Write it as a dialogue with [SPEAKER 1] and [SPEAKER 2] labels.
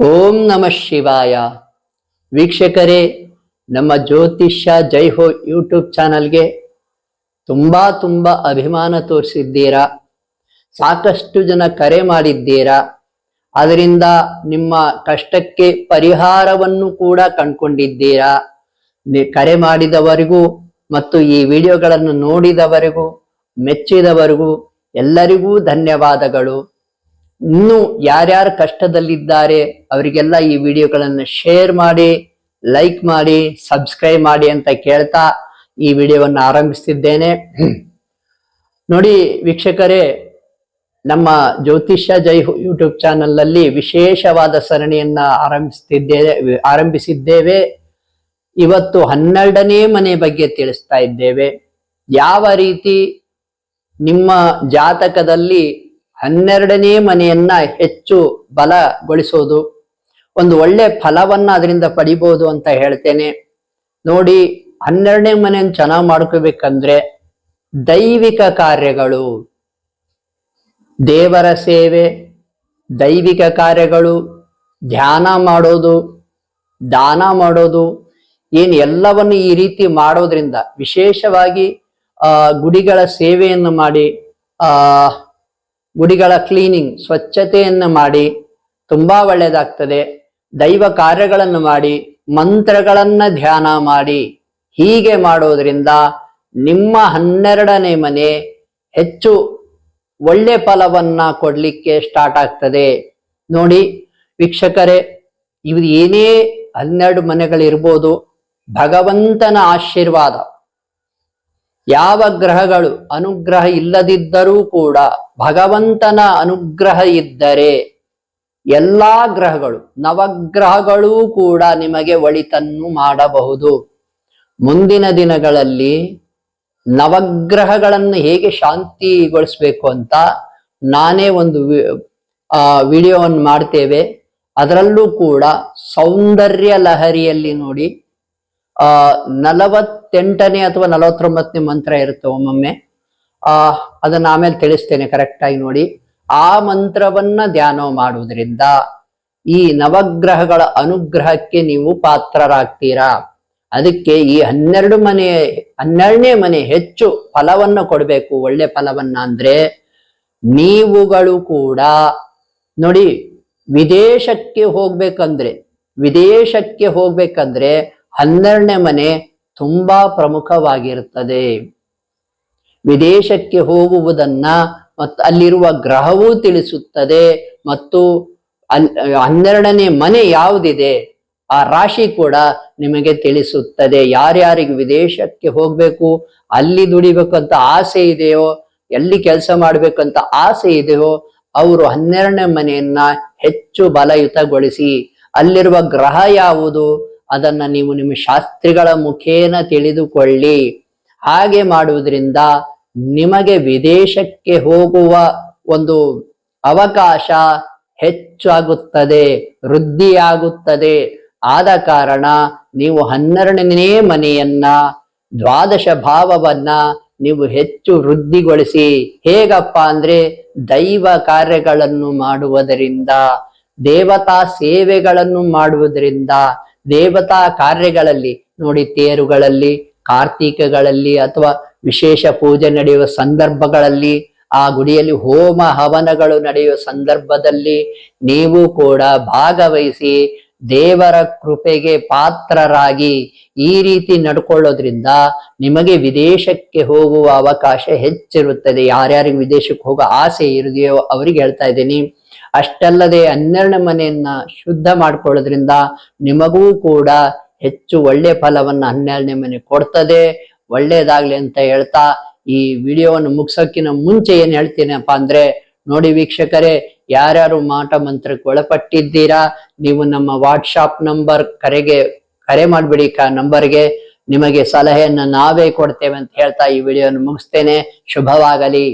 [SPEAKER 1] ಓಂ ನಮಃ ಶಿವಾಯ. ವೀಕ್ಷಕರೇ, ನಮ್ಮ ಜ್ಯೋತಿಷ್ಯ ಜೈ ಹೋ ಯೂಟ್ಯೂಬ್ ಚಾನಲ್ಗೆ ತುಂಬಾ ತುಂಬಾ ಅಭಿಮಾನ ತೋರಿಸಿದ್ದೀರಾ? ಸಾಕಷ್ಟು ಜನ ಕರೆ ಮಾಡಿದ್ದೀರಾ? ಅದರಿಂದ ನಿಮ್ಮ ಕಷ್ಟಕ್ಕೆ ಪರಿಹಾರವನ್ನು ಕೂಡ ಕಂಡುಕೊಂಡಿದ್ದೀರಾ? ಕರೆ ಮಾಡಿದವರಿಗೂ ಮತ್ತು ಈ ವಿಡಿಯೋಗಳನ್ನು ನೋಡಿದವರಿಗೂ, ಮೆಚ್ಚಿದವರಿಗೂ ಎಲ್ಲರಿಗೂ ಧನ್ಯವಾದಗಳು. ಇನ್ನು ಯಾರ್ಯಾರು ಕಷ್ಟದಲ್ಲಿದ್ದಾರೆ, ಅವರಿಗೆಲ್ಲ ಈ ವಿಡಿಯೋಗಳನ್ನು ಶೇರ್ ಮಾಡಿ ಲೈಕ್ ಮಾಡಿ ಸಬ್ಸ್ಕ್ರೈಬ್ ಮಾಡಿ ಅಂತ ಕೇಳ್ತಾ ಈ ವಿಡಿಯೋವನ್ನು ಆರಂಭಿಸ್ತಿದ್ದೇನೆ. ನೋಡಿ ವೀಕ್ಷಕರೇ, ನಮ್ಮ ಜ್ಯೋತಿಷ್ಯ ಜೈ ಯೂಟ್ಯೂಬ್ ಚಾನಲ್ ಅಲ್ಲಿ ವಿಶೇಷವಾದ ಸರಣಿಯನ್ನ ಆರಂಭಿಸ್ತಿದ್ದೇವೆ ಆರಂಭಿಸಿದ್ದೇವೆ. ಇವತ್ತು ಹನ್ನೆರಡನೇ ಮನೆ ಬಗ್ಗೆ ತಿಳಿಸ್ತಾ ಇದ್ದೇವೆ. ಯಾವ ರೀತಿ ನಿಮ್ಮ ಜಾತಕದಲ್ಲಿ ಹನ್ನೆರಡನೇ ಮನೆಯನ್ನ ಹೆಚ್ಚು ಬಲಗೊಳಿಸೋದು, ಒಂದು ಒಳ್ಳೆ ಫಲವನ್ನ ಅದರಿಂದ ಪಡಿಬಹುದು ಅಂತ ಹೇಳ್ತೇನೆ. ನೋಡಿ, ಹನ್ನೆರಡನೇ ಮನೆಯನ್ನು ಚೆನ್ನಾಗಿ ಮಾಡ್ಕೋಬೇಕಂದ್ರೆ ದೈವಿಕ ಕಾರ್ಯಗಳು, ದೇವರ ಸೇವೆ, ದೈವಿಕ ಕಾರ್ಯಗಳು, ಧ್ಯಾನ ಮಾಡೋದು, ದಾನ ಮಾಡೋದು, ಏನು ಎಲ್ಲವನ್ನು ಈ ರೀತಿ ಮಾಡೋದ್ರಿಂದ ವಿಶೇಷವಾಗಿ ಗುಡಿಗಳ ಸೇವೆಯನ್ನು ಮಾಡಿ, ಆ ಗುಡಿಗಳ ಕ್ಲೀನಿಂಗ್ ಸ್ವಚ್ಛತೆಯನ್ನು ಮಾಡಿ ತುಂಬಾ ಒಳ್ಳೆಯದಾಗ್ತದೆ ದೈವ ಕಾರ್ಯಗಳನ್ನು ಮಾಡಿ, ಮಂತ್ರಗಳನ್ನ ಧ್ಯಾನ ಮಾಡಿ, ಹೀಗೆ ಮಾಡೋದ್ರಿಂದ ನಿಮ್ಮ ಹನ್ನೆರಡನೇ ಮನೆ ಹೆಚ್ಚು ಒಳ್ಳೆ ಫಲವನ್ನ ಕೊಡ್ಲಿಕ್ಕೆ ಸ್ಟಾರ್ಟ್ ಆಗ್ತದೆ. ನೋಡಿ, ವೀಕ್ಷಕರೇ ಇವು ಏನೇ ಹನ್ನೆರಡು ಮನೆಗಳಿರ್ಬೋದು, ಭಗವಂತನ ಆಶೀರ್ವಾದ. ಯಾವ ಗ್ರಹಗಳು ಅನುಗ್ರಹ ಇಲ್ಲದಿದ್ದರೂ ಕೂಡ ಭಗವಂತನ ಅನುಗ್ರಹ ಇದ್ದರೆ ಎಲ್ಲಾ ಗ್ರಹಗಳು, ನವಗ್ರಹಗಳೂ ಕೂಡ ನಿಮಗೆ ಒಳಿತನ್ನು ಮಾಡಬಹುದು. ಮುಂದಿನ ದಿನಗಳಲ್ಲಿ ನವಗ್ರಹಗಳನ್ನು ಹೇಗೆ ಶಾಂತಿಗೊಳಿಸ್ಬೇಕು ಅಂತ ನಾನೇ ಒಂದು ವಿಡಿಯೋವನ್ನು ಮಾಡ್ತೇವೆ. ಅದರಲ್ಲೂ ಕೂಡ ಸೌಂದರ್ಯ ಲಹರಿಯಲ್ಲಿ ನೋಡಿ ಆ, ನಲವತ್ತೆಂಟನೇ ಅಥವಾ ನಲವತ್ತೊಂಬತ್ತನೇ ಮಂತ್ರ ಇರುತ್ತೆ ಒಮ್ಮೊಮ್ಮೆ. ಆ, ಅದನ್ನ ಆಮೇಲೆ ತಿಳಿಸ್ತೇನೆ ಕರೆಕ್ಟ್ ಆಗಿ ನೋಡಿ. ಆ ಮಂತ್ರವನ್ನ ಧ್ಯಾನ ಮಾಡುವುದರಿಂದ ಈ ನವಗ್ರಹಗಳ ಅನುಗ್ರಹಕ್ಕೆ ನೀವು ಪಾತ್ರರಾಗ್ತೀರಾ? ಅದಕ್ಕೆ ಈ ಹನ್ನೆರಡು ಮನೆ, ಹನ್ನೆರಡನೇ ಮನೆ ಹೆಚ್ಚು ಫಲವನ್ನು ಕೊಡಬೇಕು, ಒಳ್ಳೆ ಫಲವನ್ನ ಅಂದ್ರೆ ನೀವುಗಳು ಕೂಡ ನೋಡಿ ವಿದೇಶಕ್ಕೆ ಹೋಗ್ಬೇಕಂದ್ರೆ ವಿದೇಶಕ್ಕೆ ಹೋಗ್ಬೇಕಂದ್ರೆ ಹನ್ನೆರಡನೇ ಮನೆ ತುಂಬಾ ಪ್ರಮುಖವಾಗಿರುತ್ತದೆ. ವಿದೇಶಕ್ಕೆ ಹೋಗುವುದನ್ನ ಮತ್ತು ಅಲ್ಲಿರುವ ಗ್ರಹವೂ ತಿಳಿಸುತ್ತದೆ ಮತ್ತು ಅಲ್, ಹನ್ನೆರಡನೇ ಮನೆ ಯಾವುದಿದೆ ಆ ರಾಶಿ ಕೂಡ ನಿಮಗೆ ತಿಳಿಸುತ್ತದೆ. ಯಾರ್ಯಾರಿಗೆ ವಿದೇಶಕ್ಕೆ ಹೋಗ್ಬೇಕು, ಅಲ್ಲಿ ದುಡಿಬೇಕು ಅಂತ ಆಸೆ ಇದೆಯೋ, ಎಲ್ಲಿ ಕೆಲಸ ಮಾಡ್ಬೇಕಂತ ಆಸೆ ಇದೆಯೋ, ಅವರು ಹನ್ನೆರಡನೇ ಮನೆಯನ್ನ ಹೆಚ್ಚು ಬಲಯುತಗೊಳಿಸಿ, ಅಲ್ಲಿರುವ ಗ್ರಹ ಯಾವುದು ಅದನ್ನ ನೀವು ನಿಮ್ಮ ಶಾಸ್ತ್ರಿಗಳ ಮುಖೇನ ತಿಳಿದುಕೊಳ್ಳಿ. ಹಾಗೆ ಮಾಡುವುದರಿಂದ ನಿಮಗೆ ವಿದೇಶಕ್ಕೆ ಹೋಗುವ ಒಂದು ಅವಕಾಶ ಹೆಚ್ಚಾಗುತ್ತದೆ ವೃದ್ಧಿಯಾಗುತ್ತದೆ. ಆದ ಕಾರಣ ನೀವು ಹನ್ನೆರಡನೇ ಮನೆಯನ್ನ, ದ್ವಾದಶ ಭಾವವನ್ನ ನೀವು ಹೆಚ್ಚು ವೃದ್ಧಿಗೊಳಿಸಿ. ಹೇಗಪ್ಪ ಅಂದ್ರೆ ದೈವ ಕಾರ್ಯಗಳನ್ನು ಮಾಡುವುದರಿಂದ, ದೇವತಾ ಸೇವೆಗಳನ್ನು ಮಾಡುವುದರಿಂದ ದೇವತಾ ಕಾರ್ಯಗಳಲ್ಲಿ, ನೋಡಿ ತೇರುಗಳಲ್ಲಿ, ಕಾರ್ತೀಕಗಳಲ್ಲಿ ಅಥವಾ ವಿಶೇಷ ಪೂಜೆ ನಡೆಯುವ ಸಂದರ್ಭಗಳಲ್ಲಿ, ಆ ಗುಡಿಯಲ್ಲಿ ಹೋಮ ಹವನಗಳು ನಡೆಯುವ ಸಂದರ್ಭದಲ್ಲಿ ನೀವು ಕೂಡ ಭಾಗವಹಿಸಿ ದೇವರ ಕೃಪೆಗೆ ಪಾತ್ರರಾಗಿ ಈ ರೀತಿ ನಡ್ಕೊಳ್ಳೋದ್ರಿಂದ ನಿಮಗೆ ವಿದೇಶಕ್ಕೆ ಹೋಗುವ ಅವಕಾಶ ಹೆಚ್ಚಿರುತ್ತದೆ. ಯಾರ್ಯಾರಿಗೆ ವಿದೇಶಕ್ಕೆ ಹೋಗೋ ಆಸೆ ಇರುದೆಯೋ ಅವರಿಗೆ ಹೇಳ್ತಾ ಇದ್ದೀನಿ. ಅಷ್ಟಲ್ಲದೆ ಹನ್ನೆರಡು ಮನೆಯನ್ನ ಶುದ್ಧ ಮಾಡ್ಕೊಳ್ಳೋದ್ರಿಂದ ನಿಮಗೂ ಕೂಡ ಹೆಚ್ಚು ಒಳ್ಳೆ ಫಲವನ್ನ ಹನ್ನೆರಡನೇ ಮನೆ ಕೊಡ್ತದೆ. ಒಳ್ಳೇದಾಗ್ಲಿ ಅಂತ ಹೇಳ್ತಾ ಈ ವಿಡಿಯೋವನ್ನು ಮುಗಿಸೋಕ್ಕಿಂತ ಮುಂಚೆ ಏನ್ ಹೇಳ್ತೀನಪ್ಪ ಅಂದ್ರೆ ನೋಡಿ ವೀಕ್ಷಕರೇ, ಯಾರ್ಯಾರು ಮಾಟ ಮಂತ್ರಕ್ಕೆ ಒಳಪಟ್ಟಿದ್ದೀರಾ, ನೀವು ನಮ್ಮ ವಾಟ್ಸಾಪ್ ನಂಬರ್ ಕರೆಗೆ, ಕರೆ ಮಾಡ್ಬಿಡಿ ಕ ನಂಬರ್ಗೆ ನಿಮಗೆ ಸಲಹೆಯನ್ನ ನಾವೇ ಕೊಡ್ತೇವೆ ಅಂತ ಹೇಳ್ತಾ ಈ ವಿಡಿಯೋನ ಮುಗಿಸ್ತೇನೆ. ಶುಭವಾಗಲಿ.